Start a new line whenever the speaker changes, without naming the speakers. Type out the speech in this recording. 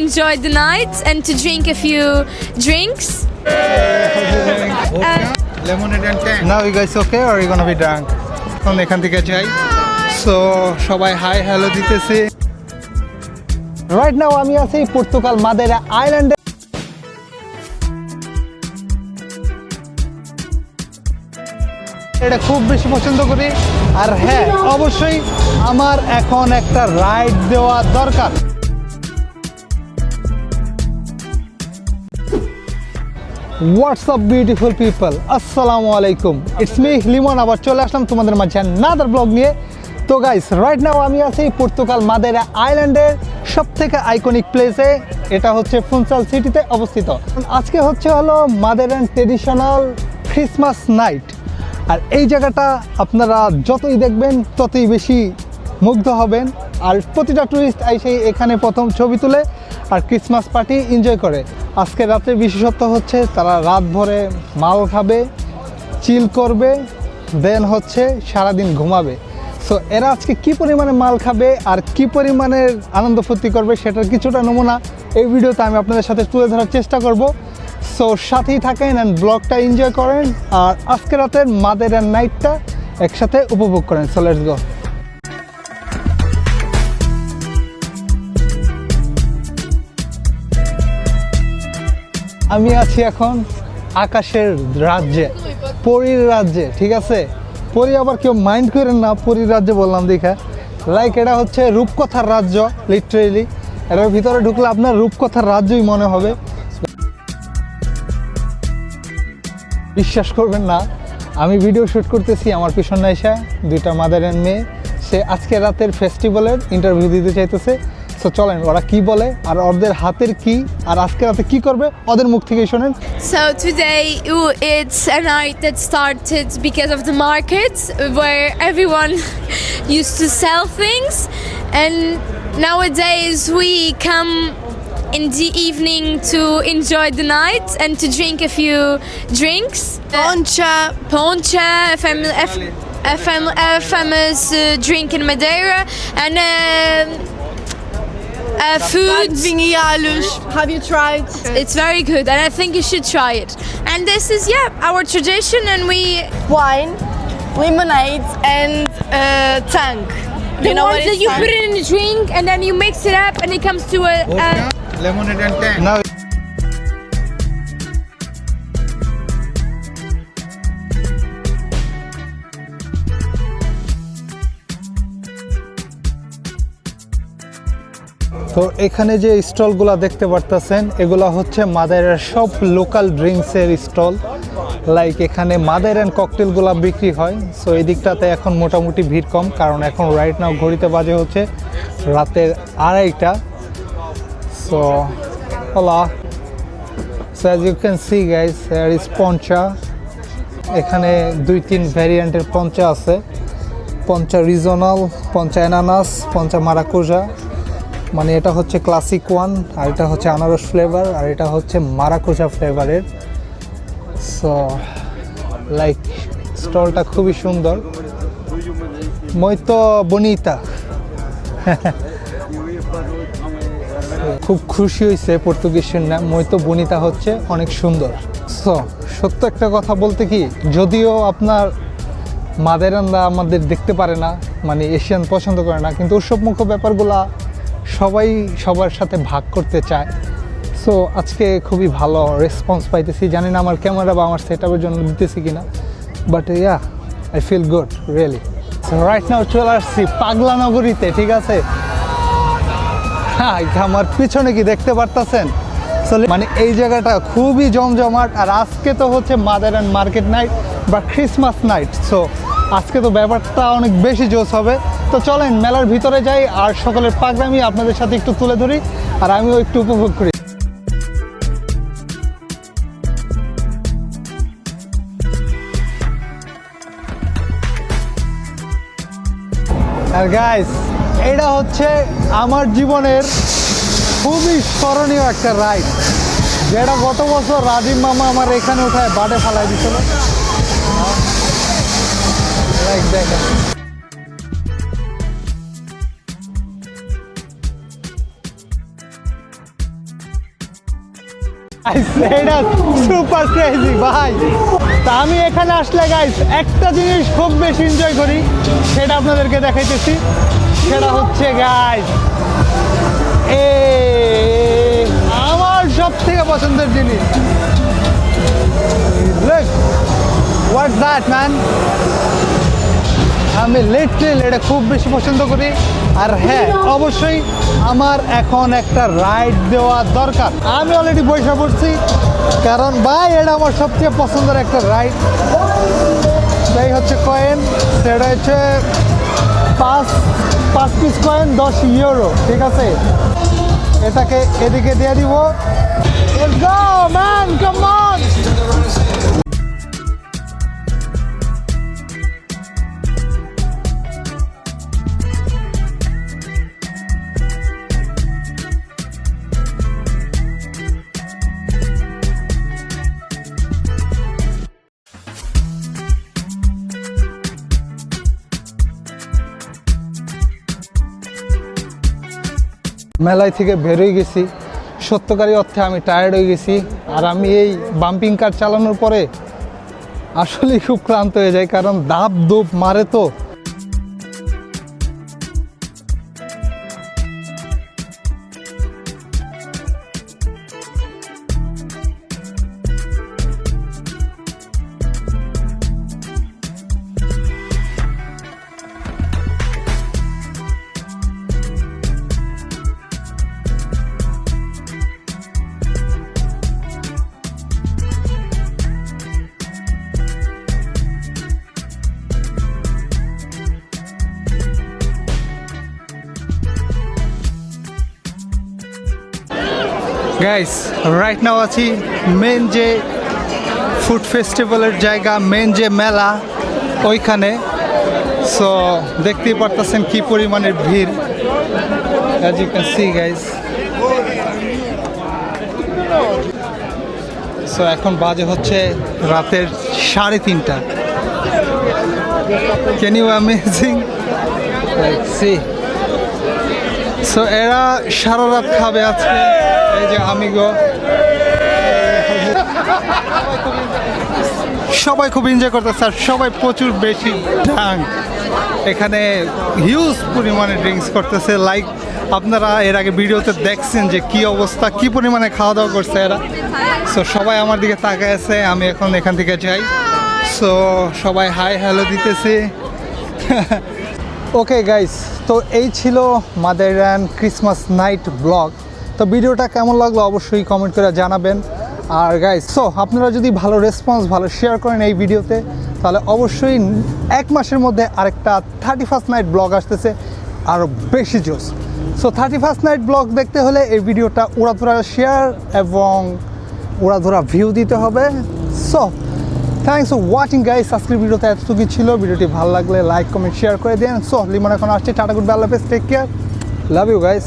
enjoy the night and to drink a few drinks.
Lemonade and tank.
Now you guys okay or are you gonna be drunk? এখন এখান থেকে যাই। So সবাই hi hello দিতেছি। Right now আমি আছি Portugal মাদেরা আইল্যান্ডে এটা খুব বেশি পছন্দ করি। আর হ্যাঁ অবশ্যই আমার এখন একটা রাইড দেওয়া দরকার। হোয়াটসঅ্যাপ বিউটিফুল পিপল আসসালামু আলাইকুম ইটস মি লিমন আবার চলে আসলাম তোমাদের মাঝে নাদার ব্লগ নিয়ে। তো গাইস রাইট নাও আমি আছি পর্তুগাল মাদেরা আইল্যান্ডের সব থেকে আইকনিক প্লেসে এটা হচ্ছে ফুনসাল সিটিতে অবস্থিত। আজকে হচ্ছে হলো মাদেরান ট্রেডিশনাল ক্রিসমাস নাইট আর এই জায়গাটা আপনারা যতই দেখবেন, ততই বেশি মুগ্ধ হবেন। আর প্রতিটা টুরিস্ট এসে এখানে প্রথম ছবি তুলে আর ক্রিসমাস পার্টি এনজয় করে। আজকে রাতে বিশেষত্ব হচ্ছে তারা রাত ভরে মাল খাবে চিল করবে দেন হচ্ছে সারাদিন ঘুমাবে। সো এরা আজকে কি পরিমাণে মাল খাবে আর কি পরিমাণের আনন্দ ফুর্তি করবে সেটার কিছুটা নমুনা এই ভিডিওতে আমি আপনাদের সাথে তুলে ধরার চেষ্টা করব। সো সাথেই থাকেন অ্যান্ড ব্লগটা এনজয় করেন। আর আজকে রাতের মাদের অ্যান্ড নাইটটা একসাথে উপভোগ করেন। সো লেটস গো আমি আছি এখন আকাশের রাজ্যে, পরীর রাজ্যে, ঠিক আছে? পরী আবার কেউ মাইন্ড করেন না, পরীর রাজ্যে বললাম দেখা। লাইক এটা হচ্ছে রূপকথার রাজ্য লিটারেলি এটার ভিতরে ঢুকলে আপনার রূপকথার রাজ্যই মনে হবে। বিশ্বাস করবেন না, আমি ভিডিও শ্যুট করতেছি আমার পিছনে এসে, দুইটা মাদার অ্যান্ড মেয়ে। সে আজকে রাতের ফেস্টিভ্যালের ইন্টারভিউ দিতে চাইতেছে। সো চলেন ওরা কি বলে আর ওদের হাতের কি আর আজকে রাতে কি করবে ওদের মুখ থেকেই শোনেন
So today ooh, it's a night that started because of the market where everyone used to sell things and nowadays we come in the evening to enjoy the night and to drink a few drinks. Poncha. Poncha, a, fam- a, f- a, fam- a famous uh, drink in Madeira and um uh, food.
Have you tried?
It's very good, and I think you should try it. And this is yeah our tradition, and we
Wine, lemonade, and uh, tank.
the
You know
ones
what
that
is
you
tank?
put it in a drink, and then you mix it up, and it comes to a. a
lemonade and tank.
না তো এখানে যে স্টলগুলো দেখতে পারতেছেন, এগুলো হচ্ছে মাদারের সব local ড্রিঙ্কসের স্টল। লাইক এখানে মাদার অ্যান্ড ককটেলগুলো বিক্রি হয়। সো এই দিকটাতে এখন মোটামুটি ভিড় কম, কারণ এখন রাইট নাও ঘড়িতে বাজে হচ্ছে রাতের আড়াইটা। সো হলা so as you can see guys there is পঞ্চা এখানে দুই তিন ভ্যারিয়েন্টের পঞ্চা আছে। পঞ্চা রিজনাল পঞ্চা অ্যানানাস পঞ্চা মারাকুজা মানে এটা হচ্ছে ক্লাসিক ওয়ান আর এটা হচ্ছে আনারস ফ্লেভার আর এটা হচ্ছে মারাকুজা ফ্লেভারের সো লাইক স্টলটা খুবই সুন্দর। মইতো বনিতা। খুব খুশি হয়েছে পর্তুগিজ না মইতো বনিতা হচ্ছে অনেক সুন্দর। সো সত্য একটা কথা বলতে কি, যদিও আপনার মাদেরানরা আমাদের দেখতে পারে না মানে এশিয়ান পছন্দ করে না, কিন্তু উৎসবমুখ ব্যাপারগুলা সবাই সবার সাথে ভাগ করতে চায়। সো আজকে খুবই ভালো রেসপন্স পাইতেছি। জানি না আমার ক্যামেরা বা আমার সেট আপের জন্য দিতেছি কিনা। But yeah I feel good really right now চলে আসছি পাগলা নগরীতে ঠিক আছে? হ্যাঁ আমার পিছনে কি দেখতে পারতেছেন? মানে এই জায়গাটা খুবই জমজমাট, আর আজকে তো হচ্ছে মাদার অ্যান্ড মার্কেট নাইট বা ক্রিসমাস নাইট সো আজকে তো ব্যাপারটা অনেক বেশি জোস হবে। তো চলেন, মেলার ভিতরে যাই, আর সকলের পাগলামি আপনাদের সাথে একটু তুলে ধরি, আর আমিও একটু উপভোগ করি। আর গাইস এটা হচ্ছে আমার জীবনের খুবই স্মরণীয় একটা রাইড যেটা গত বছর রাজীব মামা আমার এখানে উঠায় বাডে ফালাই দিছিল। এটা সুপার ক্রেজি ভাই। তা আমি এখানে আসলে গাইস একটা জিনিস খুব বেশি এনজয় করি সেটা আপনাদেরকে দেখাইতেছি। সেটা হচ্ছে গাইস এ আমার সব থেকে পছন্দের জিনিস। Look, what's that man? আমি লিটরেল এটা খুব বেশি পছন্দ করি আর হ্যাঁ অবশ্যই আমার এখন একটা রাইড দেওয়া দরকার আমি অলরেডি বসে পড়ছি কারণ ভাই এটা আমার সবচেয়ে পছন্দের একটা রাইড সেই হচ্ছে কয়েন সেটা হচ্ছে পাঁচ পাঁচ পিস কয়েন দশ ইউরো ঠিক আছে এটাকে এদিকে দিয়ে দিব Let's go, man! Come on! মেলায় থেকে বেরোয় গেছি। সত্যকারী অর্থে আমি টায়ার্ড হয়ে গেছি। আর আমি এই বাম্পিং কার চালানোর পরে আসলেই খুব ক্লান্ত হয়ে যায় কারণ দাপ দুপ মারে তো। গাইস রাইট নাও আছি মেন যে ফুড ফেস্টিভ্যালের জায়গা মেন যে মেলা, ওইখানে। সো দেখতেই পারতেছেন কি পরিমাণের ভিড়। সি গাইস সো এখন বাজে হচ্ছে রাতের সাড়ে তিনটা। Can you amazing see so এরা সারা রাত খাবে আজকে। এই যে আমি গো। সবাই খুব এনজয় করতেছে আর সবাই প্রচুর বেশি ঢাং এখানে হিউজ পরিমাণে ড্রিঙ্কস করতেছে। লাইক আপনারা এর আগে ভিডিওতে দেখছেন যে কি অবস্থা, কি পরিমাণে খাওয়া দাওয়া করছে এরা। সো সবাই আমার দিকে তাকায় আছে, আমি এখন এখান থেকে যাই। সো সবাই হাই হ্যালো দিতেছে। ওকে গাইস তো এই ছিল মাদারান ক্রিসমাস নাইট ব্লগ। তো ভিডিওটা কেমন লাগল অবশ্যই কমেন্ট করে জানাবেন। আর গাইস সো আপনারা যদি ভালো রেসপন্স ভালো শেয়ার করেন এই ভিডিওতে, তাহলে অবশ্যই এক মাসের মধ্যে আরেকটা থার্টি ফার্স্ট নাইট ব্লগ আসতেছে আরও বেশি জোস so thirty first night blog দেখতে হলে এই ভিডিওটা উড়াধুরা শেয়ার এবং উড়াধুরা ভিউ দিতে হবে। So thanks for watching guys আজকের ভিডিওতে এতটুকু ছিল। ভিডিওটি ভালো লাগলে লাইক কমেন্ট শেয়ার করে দেন। সো লিমন এখন আসছে। Tata, good Allah take care love you guys